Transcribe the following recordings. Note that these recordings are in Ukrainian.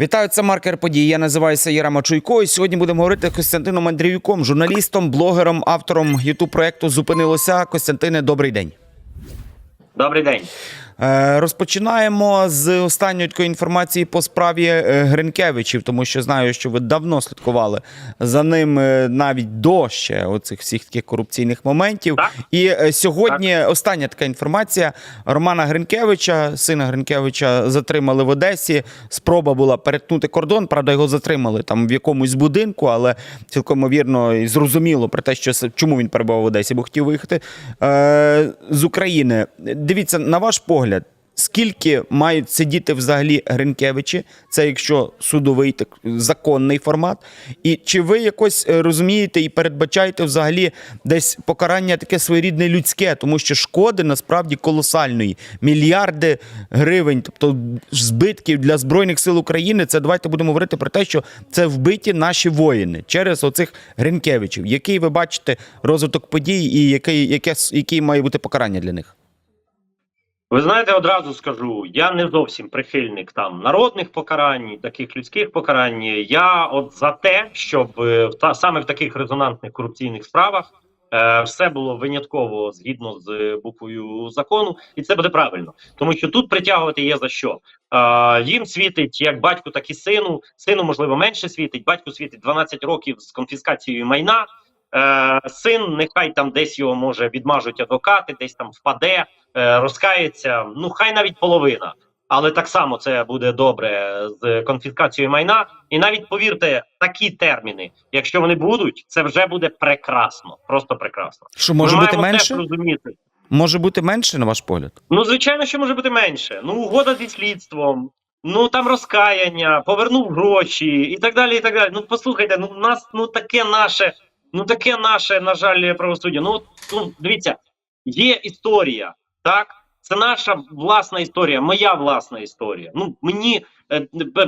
Вітаю, це маркер подій. Я називаюся Яра Чуйко. І сьогодні будемо говорити з Костянтином Андріюком, журналістом, блогером, автором ютуб проекту Зупинилося. Костянтине, добрий день. Добрий день. Е, Розпочинаємо з останньої такої інформації по справі е, Гринкевичів, тому що знаю, що ви давно слідкували за ним е, навіть до ще оцих всіх таких корупційних моментів. Так. І сьогодні остання така інформація: Романа Гринкевича, сина Гринкевича, затримали в Одесі. Спроба була перетнути кордон. Правда, його затримали там в якомусь будинку, але цілком ймовірно і зрозуміло про те, що чому він перебував в Одесі, бо хотів виїхати з України. Дивіться, на ваш погляд. Скільки мають сидіти взагалі Гринкевичі? Це якщо судовий так законний формат. І чи ви якось е, розумієте і передбачаєте взагалі десь покарання таке своєрідне людське, тому що шкоди насправді колосальної мільярди гривень, тобто збитків для збройних сил України. Це давайте будемо говорити про те, що це вбиті наші воїни через оцих Гринкевичів. Який ви бачите розвиток подій, і який, яке, який має бути покарання для них? Ви знаєте, одразу скажу, я не зовсім прихильник там народних покарань, таких людських покарань. Я от за те, щоб е, в та саме в таких резонансних корупційних справах е, все було винятково згідно з буквою закону, і це буде правильно, тому що тут притягувати є за що. Е, їм світить як батьку, так і сину. Сину можливо менше світить. Батьку світить 12 років з конфіскацією майна. Е, син, нехай там десь його може відмажуть адвокати, десь там впаде, розкається. Ну хай навіть половина. Але так само це буде добре з конфіскацією майна. І навіть повірте, такі терміни, якщо вони будуть, це вже буде прекрасно, просто прекрасно. Що може Ми бути менше? розуміти. Може бути менше, на ваш погляд? Ну, звичайно, що може бути менше. Ну, угода зі слідством, ну там розкаяння, повернув гроші і так далі. І так далі. Ну, послухайте, ну нас ну таке наше, ну таке наше, на жаль, правосуддя. Ну, ну дивіться, є історія, так? Це наша власна історія, моя власна історія. Ну мені е,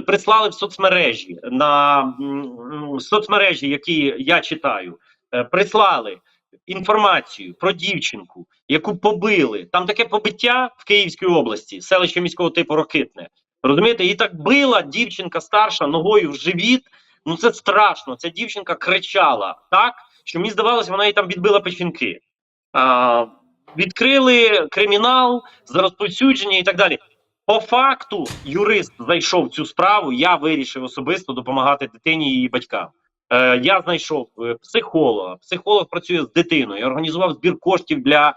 прислали в соцмережі на м, соцмережі, які я читаю, е, прислали інформацію про дівчинку, яку побили. Там таке побиття в Київській області, селище міського типу Рокитне. Розумієте, і так била дівчинка старша ногою в живіт. Ну це страшно. Ця дівчинка кричала так, що мені здавалося, вона їй там відбила печінки. А, відкрили кримінал за розповсюдження і так далі. По факту, юрист зайшов в цю справу. Я вирішив особисто допомагати дитині і її батькам. Е, я знайшов е, психолога. Психолог працює з дитиною. Я організував збір коштів для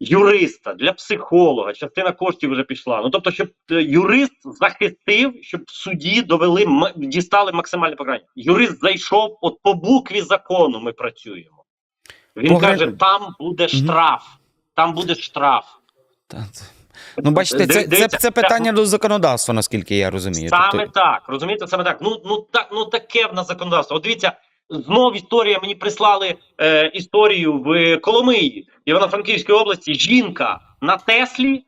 юриста, для психолога. Частина коштів вже пішла. Ну тобто, щоб е, юрист захистив, щоб в суді довели дістали максимальне покарання. Юрист зайшов, от по букві закону ми працюємо. Він Погреб- каже: там буде штраф, там буде штраф. Та, це- Ну, бачите, це, це, Дивіться, це питання до законодавства, наскільки я розумію. Саме Тобто, так, розумієте, саме так. Ну ну так, ну таке в нас законодавство. От дивіться, знов історія. Мені прислали е, історію в Коломиї, Івано-Франківської області. Жінка на Теслі,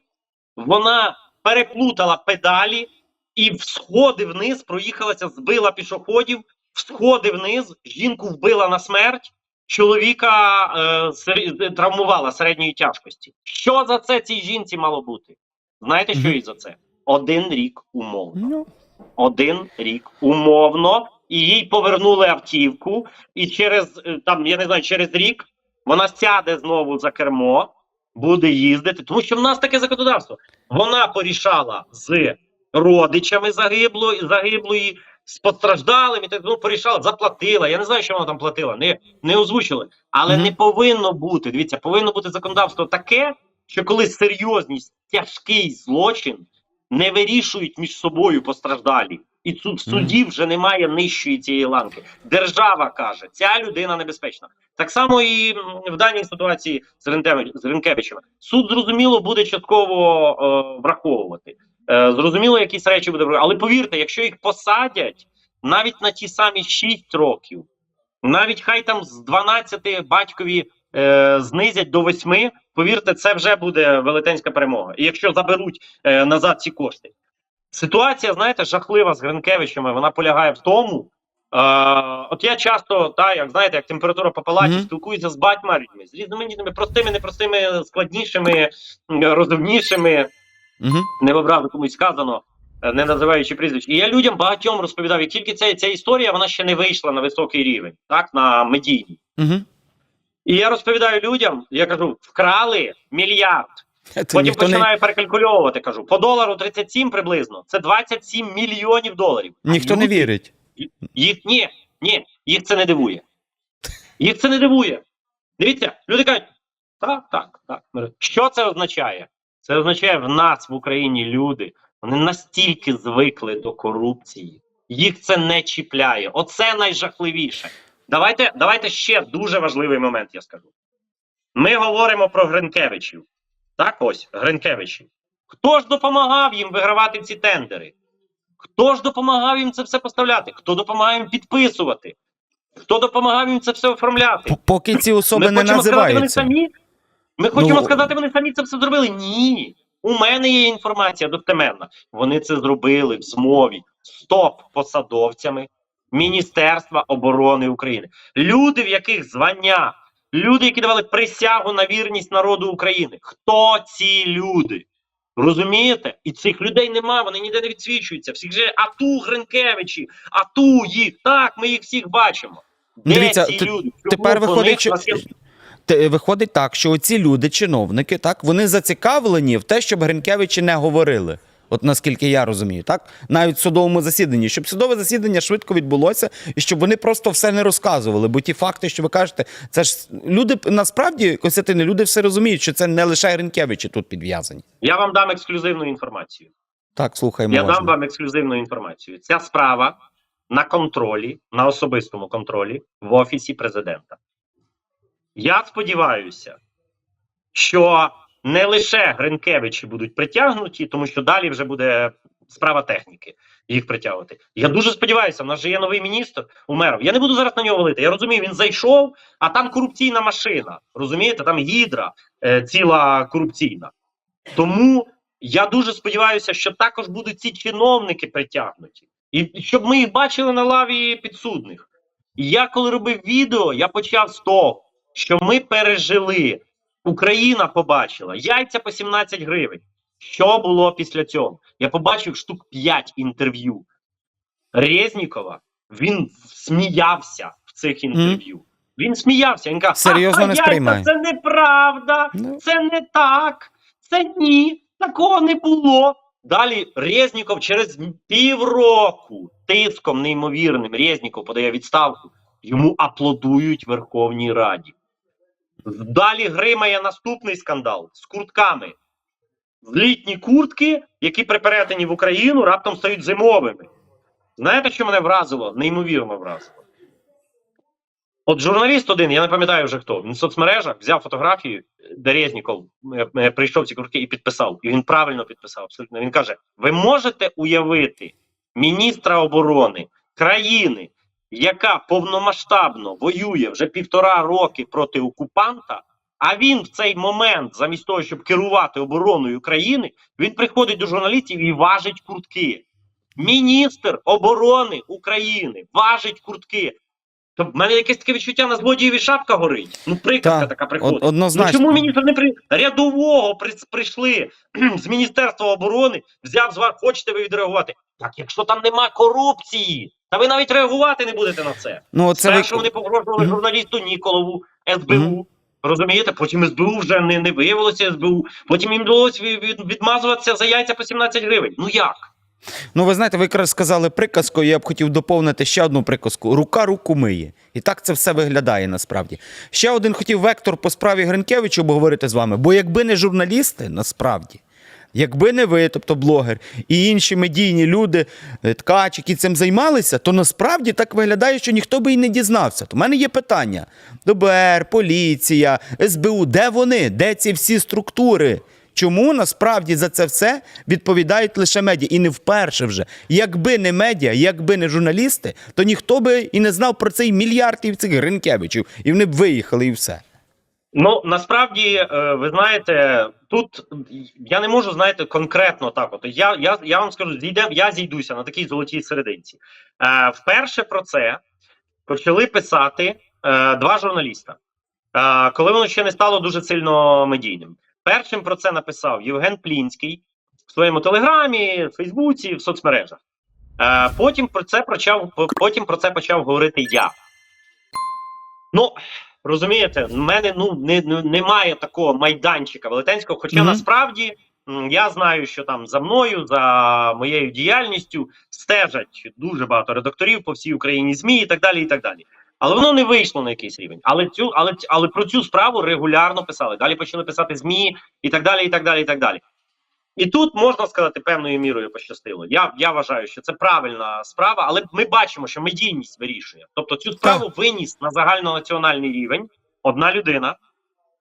вона переплутала педалі і в сходи вниз проїхалася, збила пішоходів, в сходи вниз, жінку вбила на смерть. Чоловіка е, травмувала середньої тяжкості. Що за це цій жінці мало бути? Знаєте, що їй за це? Один рік умовно ну, один рік умовно, і їй повернули автівку, і через е, там, я не знаю, через рік вона сяде знову за кермо, буде їздити. Тому що в нас таке законодавство. Вона порішала з родичами загиблої, загиблої, з постраждалими, так ну, порішала, заплатила. Я не знаю, що вона там платила, не, не озвучили. Але Мгм. не повинно бути. Дивіться, повинно бути законодавство таке, що коли серйозність, тяжкий злочин не вирішують між собою постраждалі. І тут в суді вже немає нижчої цієї ланки. Держава каже, ця людина небезпечна. Так само і в даній ситуації з, з Ренкевичем. Суд зрозуміло буде частково е, враховувати. Е, зрозуміло, якісь речі буде. Але повірте, якщо їх посадять навіть на ті самі 6 років, навіть хай там з 12 батькові е, знизять до 8, повірте, це вже буде велетенська перемога. І якщо заберуть е, назад ці кошти. Ситуація, знаєте, жахлива з Гринкевичами. Вона полягає в тому. Е, от я часто, та, як знаєте, як температура по палаті, Мгм. спілкуюся з батьма людьми, з різноманітними, простими, непростими, складнішими, розумнішими, угу. не в образу комусь сказано. е, не називаючи прізвищ. І я людям багатьом розповідав, і тільки ця, ця історія вона ще не вийшла на високий рівень, так, на медійний. Угу. І я розповідаю людям, я кажу, вкрали мільярд. Потім починаю перекалькульовувати, кажу, по долару 37 приблизно, це 27 мільйонів доларів. Ніхто не вірить. Їх ні, ні, їх це не дивує. Їх це не дивує. Дивіться, люди кажуть, так, так, так. Що це означає? Це означає, в нас в Україні люди вони настільки звикли до корупції, їх це не чіпляє. Оце найжахливіше. Давайте, давайте ще дуже важливий момент, я скажу. Ми говоримо про Гринкевичів. Так, ось Гринкевичі. Хто ж допомагав їм вигравати ці тендери? Хто ж допомагав їм це все поставляти? Хто допомагав їм підписувати? Хто допомагав їм це все оформляти? Поки ці особи Ми не хочемо сказати, вони самі? Ми хочемо Ну, сказати, вони самі це все зробили? Ні. У мене є інформація достеменна. Вони це зробили в змові з топ-посадовцями Міністерства оборони України. Люди, в яких звання, люди, які давали присягу на вірність народу України. Хто ці люди? Розумієте? І цих людей немає, вони ніде не відсвічуються. Всіх же ату Гринкевичі, ату їх. Так, ми їх всіх бачимо. Де Дивіться, ці люди? Тепер виходить, виходить так, що оці люди, чиновники, так вони зацікавлені в те, щоб Гринкевичі не говорили. От наскільки я розумію, так навіть в судовому засіданні, щоб судове засідання швидко відбулося, і щоб вони просто все не розказували. Бо ті факти, що ви кажете, це ж люди насправді Костянтине, люди все розуміють, що це не лише Гринкевичі тут підв'язані. Я вам дам ексклюзивну інформацію. Так, слухаємо. Я уважно. дам вам ексклюзивну інформацію. Ця справа на контролі, на особистому контролі в офісі президента. Я сподіваюся, що не лише Гринкевичі будуть притягнуті, тому що далі вже буде справа техніки їх притягувати. Я дуже сподіваюся, в нас же є новий міністр Умеров. Я не буду зараз на нього валити. Я розумію, він зайшов, а там корупційна машина. Розумієте, там гідра е, ціла корупційна. Тому я дуже сподіваюся, що також будуть ці чиновники притягнуті, і щоб ми їх бачили на лаві підсудних. І я коли робив відео, я почав з того, що ми пережили. Україна побачила яйця по 17 гривень. Що було після цього? Я побачив штук 5 інтерв'ю Резнікова. Він сміявся в цих інтерв'ю. Він сміявся. Він каже, Серйозно «А, не сприймає». Це неправда, Ну. це не так, це ні, такого не було. Далі Резніков через півроку тиском неймовірним Резніков подає відставку. Йому аплодують Верховній Раді. Далі гримає наступний скандал з куртками. Літні куртки, які при перетині в Україну раптом стають зимовими. Знаєте, що мене вразило? Неймовірно вразило. От журналіст один, я не пам'ятаю вже хто, він в соцмережах взяв фотографію, де Резніков е, е, прийшов ці куртки і підписав. І він правильно підписав. Абсолютно. Він каже: ви можете уявити міністра оборони країни, яка повномасштабно воює вже півтора роки проти окупанта, а він в цей момент, замість того, щоб керувати обороною країни, він приходить до журналістів і важить куртки. Міністр оборони України важить куртки. То в мене якесь таке відчуття на злодієві шапка горить. Ну, приказка Так, така приходить. однозначно. Ну, чому міністр не при рядового при... прийшли з Міністерства оборони, взяв з вас, хочете ви відреагувати? Так, якщо там нема корупції, та ви навіть реагувати не будете на це. Ну, це Спершу ви... вони погрожували Мгм. журналісту Ніколову, СБУ. Мгм. Розумієте, потім СБУ вже не, не виявилося СБУ. Потім їм від, відмазуватися за яйця по 17 гривень. Ну як? Ну, ви знаєте, ви якраз сказали приказку, я б хотів доповнити ще одну приказку: рука руку миє. І так це все виглядає насправді. Ще один хотів вектор по справі Гринкевича обговорити з вами, бо якби не журналісти, насправді. Якби не ви, тобто блогер, і інші медійні люди, е, ткач, які цим займалися, то насправді так виглядає, що ніхто би і не дізнався. То в мене є питання: ДБР, поліція, СБУ, де вони? Де ці всі структури? Чому насправді за це все відповідають лише медіа? І не вперше вже. Якби не медіа, якби не журналісти, то ніхто би і не знав про цей мільярдів цих Гринкевичів, і вони б виїхали і все. Ну насправді, е, ви знаєте, тут я не можу знаєте конкретно так. От я, я, я вам скажу, зійде, я зійдуся на такій золотій серединці. Е, вперше про це почали писати е, два журналіста, е, коли воно ще не стало дуже сильно медійним. Першим про це написав Євген Плінський в своєму телеграмі, в Фейсбуці, в соцмережах. Е, потім про це почав потім про це почав говорити я. Ну, розумієте, в мене ну не, не, немає такого майданчика велетенського. Хоча Мгм. насправді я знаю, що там за мною, за моєю діяльністю стежать дуже багато редакторів по всій Україні, ЗМІ і так далі. і так далі. Але воно не вийшло на якийсь рівень. Але цю, але, але про цю справу регулярно писали. Далі почали писати ЗМІ і так далі, і так далі, і так далі. І тут можна сказати, певною мірою пощастило. Я, я вважаю, що це правильна справа, але ми бачимо, що медійність вирішує. Тобто цю справу виніс на загальнонаціональний рівень одна людина,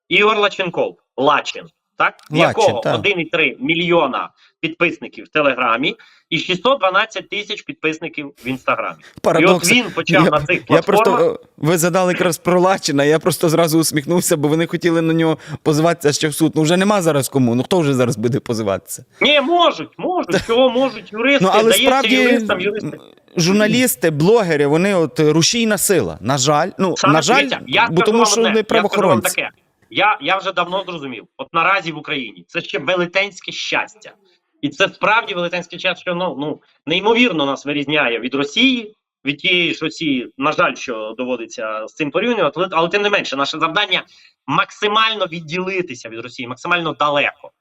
Ігор Лаченков, Лачин, так? В якого так. 1,3 мільйона підписників в Телеграмі і 612 тисяч підписників в інстаграмі. Парадокс. І от він почав я, на цих я просто е, ви задали якраз про Лачина, я просто зразу усміхнувся, бо вони хотіли на нього позиватися ще в суд. Ну вже нема зараз кому. Ну хто вже зараз буде позиватися? Ні, можуть, можуть, чого можуть юристи, Ну але дається справді юристам, юристи. журналісти, блогери, вони от рушійна сила. На жаль, ну Саме на жаль, я бо тому що вони я правоохоронці. таке. Я, я вже давно зрозумів. От наразі в Україні це ще велетенське щастя. І це справді велетенське щастя, що ну, ну неймовірно нас вирізняє від Росії, від тієї ж Росії, на жаль, що доводиться з цим порівнювати, але, але тим не менше, наше завдання максимально відділитися від Росії, максимально далеко.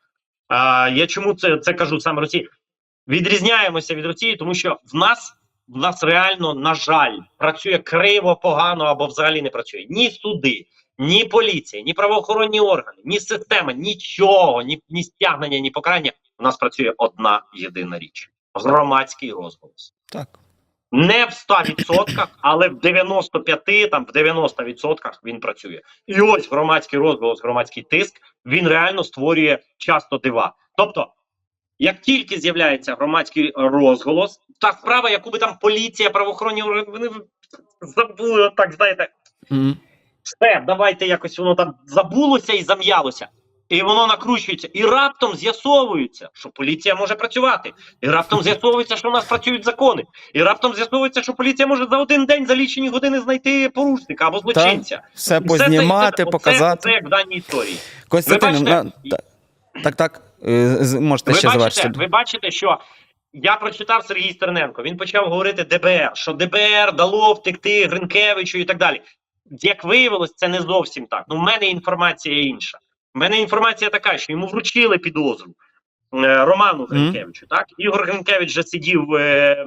А, я чому це, це кажу саме Росії? Відрізняємося від Росії, тому що в нас в нас реально, на жаль, працює криво, погано або взагалі не працює ні суди, ні поліція, ні правоохоронні органи, ні система, нічого, ні, ні стягнення, ні покарання. У нас працює одна єдина річ: громадський розголос. Так. Не в 100%, але в 95%, там в 90% він працює. І ось громадський розголос, громадський тиск, він реально створює часто дива. Тобто, як тільки з'являється громадський розголос, та справа, яку би там поліція, правоохоронні органи вони забули, отак, знаєте. Все, давайте якось воно там забулося і зам'ялося. І воно накручується, і раптом з'ясовується, що поліція може працювати, і раптом з'ясовується, що у нас працюють закони, і раптом з'ясовується, що поліція може за один день за лічені години знайти порушника або злочинця. Все познімати, це, це, показати. Це, це як в даній історії. Костянтин, Ви бачите? на- так, так. е, Можете Ви ще бачите, завершити. ви бачите, що я прочитав Сергій Стерненко. Він почав говорити ДБР, що ДБР дало втекти Гринкевичу і так далі. Як виявилось, це не зовсім так. Ну, в мене інформація інша. У мене інформація така, що йому вручили підозру е, Роману Гринкевичу. Так, Ігор Гринкевич вже сидів е,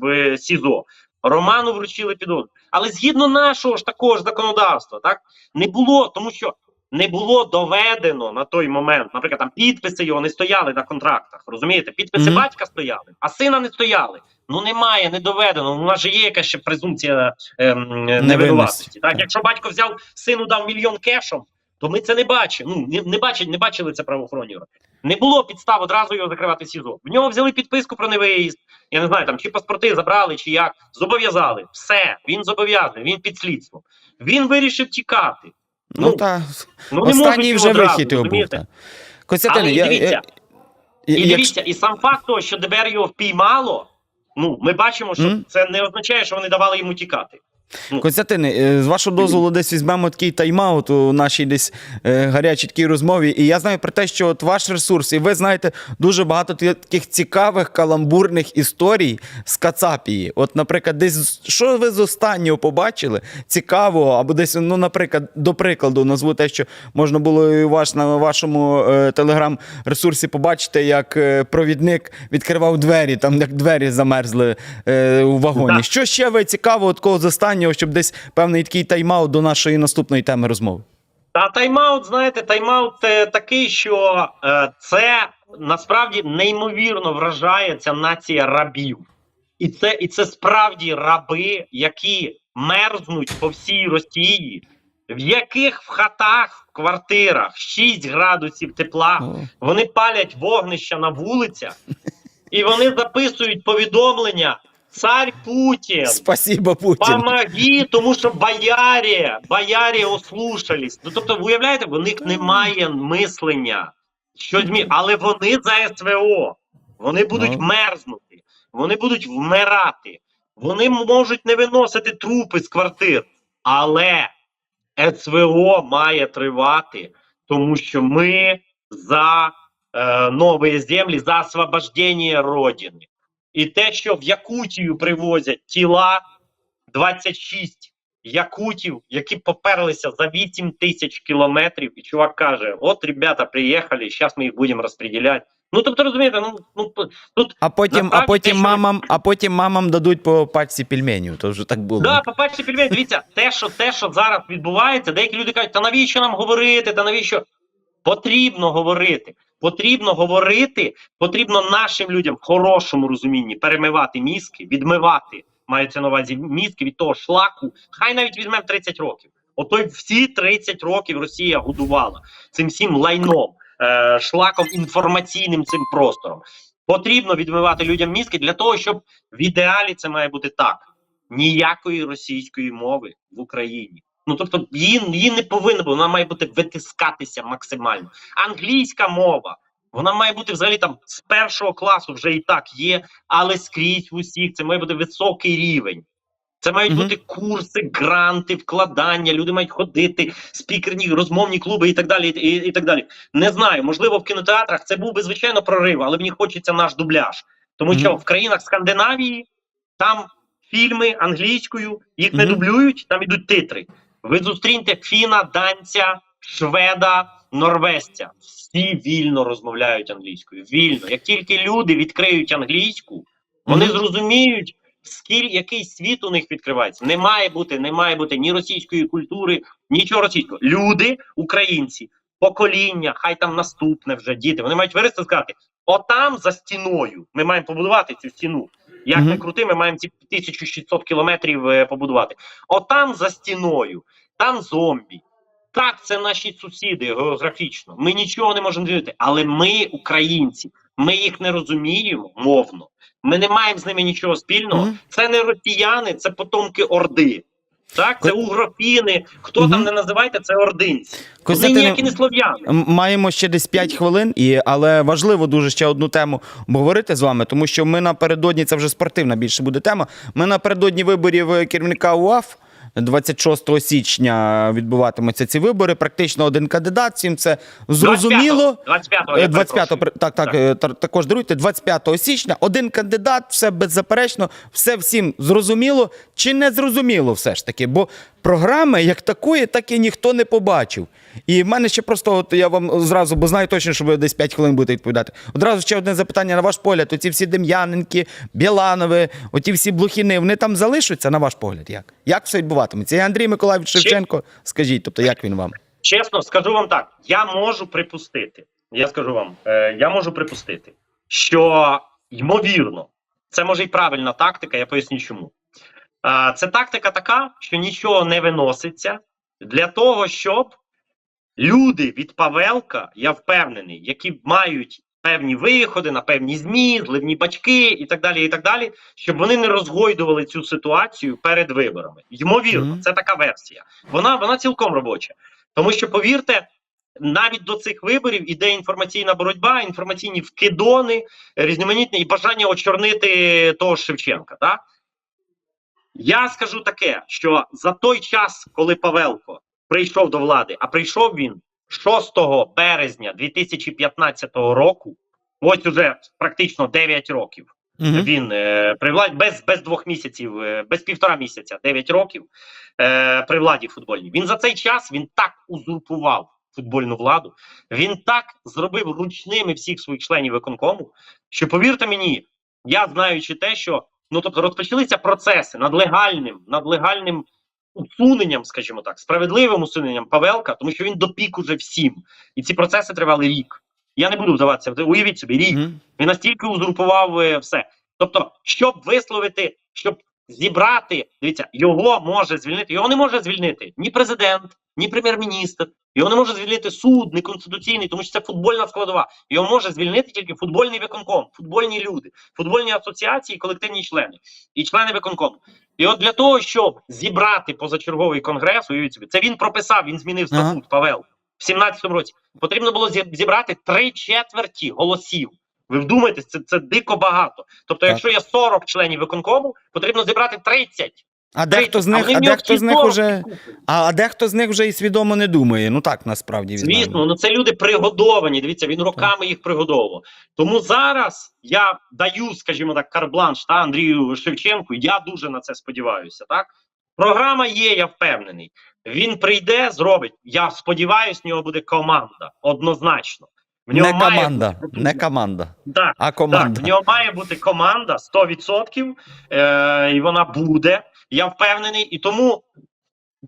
в СІЗО. Роману вручили підозру. Але згідно нашого ж такого ж законодавства, так не було, тому що не було доведено на той момент, наприклад, там підписи його не стояли на контрактах. Розумієте, підписи Мгм. батька стояли, а сина не стояли. Ну немає, не доведено. У нас же є якась ще презумпція ем, невинуватості. Так, Так. якщо батько взяв сину, дав мільйон кешом, то ми це не бачимо. Ну не, не бачать, не бачили це правоохоронні органи. Не було підстав одразу його закривати СІЗО. В нього взяли підписку про невиїзд. Я не знаю, там чи паспорти забрали, чи як зобов'язали. Все, він зобов'язаний, він під слідством. Він вирішив тікати. Ну, Ну, та, Ну останній вже вихід його був. Костянтин, Але і я, дивіться, я, І дивіться, і сам факт того, що ДБР його впіймало, ну ми бачимо, що mm. це не означає, що вони давали йому тікати. Костянтин, е, з вашого дозволу десь візьмемо такий тайм-аут у нашій десь е, гарячій такій розмові. І я знаю про те, що от ваш ресурс, і ви знаєте дуже багато таких цікавих каламбурних історій з Кацапії. От, наприклад, десь що ви з останнього побачили цікавого, або десь, ну, наприклад, до прикладу, назву те, що можна було і ваш на вашому е, телеграм-ресурсі побачити, як е, провідник відкривав двері, там як двері замерзли е, у вагоні. Так. Що ще ви цікавого такого з останнього, щоб десь певний такий тайм-аут до нашої наступної теми розмови? Та тайм-аут, знаєте, тайм-аут е, такий, що е, це насправді неймовірно вражає ця нація рабів. І це, і це справді раби, які мерзнуть по всій Росії, в яких в хатах, в квартирах 6 градусів тепла. Вони палять вогнища на вулицях, і вони записують повідомлення. Цар Путін, Спасибо, Путін. помоги, тому що боярі, боярі ослушались. Ну тобто, уявляєте, в них немає мислення. Що змі... Але вони за СВО. Вони будуть Ну. мерзнути, вони будуть вмирати, вони можуть не виносити трупи з квартир. Але СВО має тривати, тому що ми за е, нові землі, за освобождення Родини. І те, що в Якутію привозять тіла 26 якутів, які поперлися за 8 тисяч кілометрів, і чувак каже: От, ребята, приїхали, зараз ми їх будемо розподіляти. Ну, тобто, розумієте, ну, ну тут А потім, а потім те, що- мамам, а потім мамам дадуть по пачці пельменів. То вже так було. Да, по-перше, пельмені, дивіться, те, що те, що зараз відбувається, деякі люди кажуть, та навіщо нам говорити, та навіщо? Потрібно говорити. Потрібно говорити, потрібно нашим людям в хорошому розумінні перемивати мізки, відмивати, мається на увазі мізки від того шлаку. Хай навіть візьмемо 30 років. Ото й всі 30 років Росія годувала цим всім лайном, е, шлаком інформаційним цим простором. Потрібно відмивати людям мізки для того, щоб в ідеалі це має бути так ніякої російської мови в Україні. Ну тобто її, її не повинно бути, вона має бути витискатися максимально. Англійська мова, вона має бути взагалі там з першого класу вже і так є, але скрізь в усіх це має бути високий рівень. Це мають Мгм. бути курси, гранти, вкладання. Люди мають ходити, спікерні, розмовні клуби і так далі. І, і так далі. Не знаю, можливо, в кінотеатрах це був би звичайно прорив, але мені хочеться наш дубляж. Тому що в країнах Скандинавії там фільми англійською, їх не дублюють, там ідуть титри. Ви зустріньте фіна, данця, шведа, норвезця. Всі вільно розмовляють англійською. Вільно. Як тільки люди відкриють англійську, вони зрозуміють, скільки який світ у них відкривається. Не має бути, не має бути ні російської культури, нічого російського. Люди, українці, покоління, хай там наступне вже діти. Вони мають вирости сказати: отам за стіною ми маємо побудувати цю стіну. Як не крути, ми маємо ці 1600 кілометрів е, побудувати. Отам за стіною, там зомбі. Так, це наші сусіди географічно. Ми нічого не можемо дивити, Але ми, українці, ми їх не розуміємо мовно. Ми не маємо з ними нічого спільного. Це не росіяни, це потомки Орди. Так, це угропіни. Хто угу. там не називайте, це ординці. Вони ніякі не слов'яни. Маємо ще десь 5 хвилин, і, але важливо дуже ще одну тему говорити з вами, тому що ми напередодні, це вже спортивна більше буде тема. Ми напередодні виборів е, керівника УАФ. 26 січня відбуватимуться ці вибори. Практично один кандидат. Всім це зрозуміло. 25-го, Е, я 25 перепрошую. так, так, Так. е, також даруйте. 25 січня один кандидат, все беззаперечно, все всім зрозуміло чи не зрозуміло все ж таки. Бо програми як такої, так і ніхто не побачив. І в мене ще просто, от я вам зразу, бо знаю точно, що ви десь 5 хвилин будете відповідати. Одразу ще одне запитання на ваш погляд. Оці всі Дем'яненки, Біланови, оті всі блохіни, вони там залишаться, на ваш погляд? Як? Як все відбуватиметься? І Андрій Миколаївич Шевченко, скажіть, тобто, як він вам? Чесно, скажу вам так: я можу припустити. Я скажу вам, е, я можу припустити, що ймовірно, це може і правильна тактика, я поясню чому. Е, це тактика така, що нічого не виноситься для того, щоб люди від Павелка, я впевнений, які мають певні виходи на певні змі, зливні бачки і так далі, і так далі, щоб вони не розгойдували цю ситуацію перед виборами. Ймовірно, це така версія. Вона, вона цілком робоча. Тому що, повірте, навіть до цих виборів іде інформаційна боротьба, інформаційні вкидони, різноманітні і бажання очорнити того ж Шевченка. Так? Я скажу таке, що за той час, коли Павелко прийшов до влади, а прийшов він 6 березня 2015 року, ось уже практично 9 років. Мгм. Він е, при владі без, без двох місяців, е, без півтора місяця, 9 років е, при владі футбольній. Він за цей час він так узурпував футбольну владу. Він так зробив ручними всіх своїх членів виконкому, що повірте мені, я знаючи те, що ну тобто розпочалися процеси над легальним, над легальним усуненням, скажімо так, справедливим усуненням Павелка, тому що він допік уже всім, і ці процеси тривали рік. Я не буду вдаватися. Уявіть собі, рік. Він настільки узурпував е, все. Тобто, щоб висловити, щоб зібрати, дивіться, його може звільнити. Його не може звільнити ні президент, ні прем'єр-міністр. Його не може звільнити суд, не конституційний, тому що це футбольна складова. Його може звільнити тільки футбольний виконком, футбольні люди, футбольні асоціації, колективні члени і члени виконкому. І от для того, щоб зібрати позачерговий конгрес, уявіть собі, це він прописав, він змінив Ага. статут Павел в 17-му році. Потрібно було зібрати три четверті голосів. Ви вдумайтесь, це, це дико багато. Тобто, Так. якщо є 40 членів виконкому, потрібно зібрати 30. А дехто з них, вони а дехто з них всі уже. А, а дехто з них вже і свідомо не думає. Ну так насправді. Звісно, ну це люди пригодовані. Дивіться, він роками їх пригодовував. Тому зараз я даю, скажімо так, карбланш та Андрію Шевченку. Я дуже на це сподіваюся. Так, програма є, я впевнений. Він прийде, зробить. Я сподіваюся, в нього буде команда однозначно. В Не нього має команда, бути- не команда, Да, а так, в нього має бути команда 100%, е, і вона буде. Я впевнений. І тому,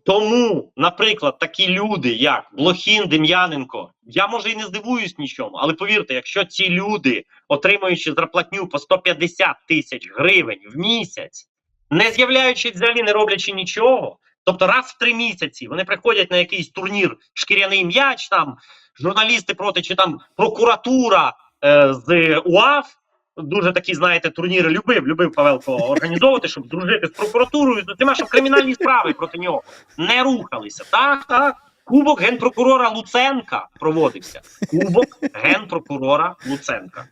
тому, наприклад, такі люди, як Блохін, Дем'яненко, я може і не здивуюсь нічому, але повірте, якщо ці люди, отримуючи зарплатню по 150 тисяч гривень в місяць, не з'являючись взагалі, не роблячи нічого. Тобто раз в три місяці вони приходять на якийсь турнір шкіряний м'яч, там журналісти проти чи там прокуратура е, з УАФ. Дуже такі, знаєте, турніри любив, любив Павелко організовувати, щоб дружити з прокуратурою, з усіма, щоб кримінальні справи проти нього не рухалися. Так, так. Кубок генпрокурора Луценка проводився. Кубок генпрокурора Луценка,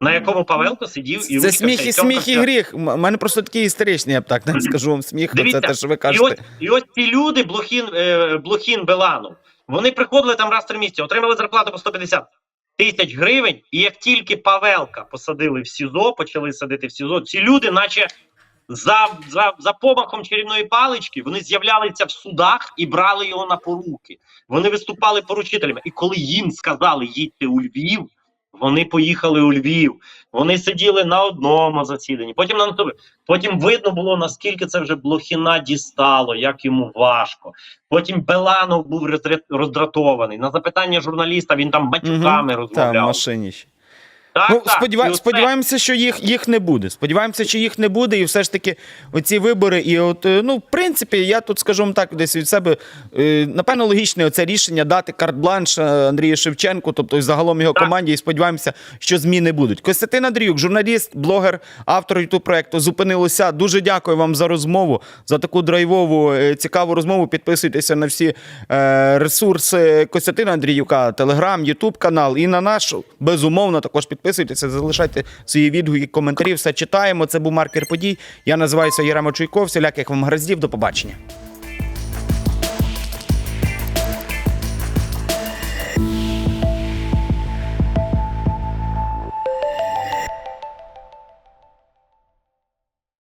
на якому Павелко сидів і Це сміх і сміх і гріх. У мене просто такий істеричний, я б так не скажу вам сміх, це те, що ви І ось, і ось ці люди, Блохін, е, Блохін Беланов, вони приходили там раз в три місяці, отримали зарплату по 150 тисяч гривень, і як тільки Павелка посадили в СІЗО, почали садити в СІЗО, ці люди, наче за, за, за помахом чарівної палички, вони з'являлися в судах і брали його на поруки. Вони виступали поручителями. І коли їм сказали їдьте у Львів, вони поїхали у Львів. Вони сиділи на одному засіданні, потім на наступному. Потім видно було, наскільки це вже Блохіна дістало, як йому важко. Потім Беланов був роздра- роздратований. На запитання журналіста він там батьками угу, розмовляв. Та, машині. Так, Ну, так. І оце- сподіваємося, що їх, їх не буде. Сподіваємося, що їх не буде, і все ж таки оці вибори. І от, е, ну, в принципі, я тут скажу вам так, десь від себе, е, напевно, логічне оце рішення дати карт-бланш е, Андрію Шевченку, тобто і загалом його Так. команді, і сподіваємося, що зміни будуть. Костянтин Андріюк, журналіст, блогер, автор youtube проекту Зупинилося. Дуже дякую вам за розмову, за таку драйвову, цікаву розмову. Підписуйтеся на всі ресурси Костянтина Андріюка, Телеграм, Ютуб канал і на наш безумовно також підписуйтеся, залишайте свої відгуки, коментарі. Все читаємо. Це був маркер подій. Я називаюся Єрема Чуйков. Всіляких вам гараздів. До побачення.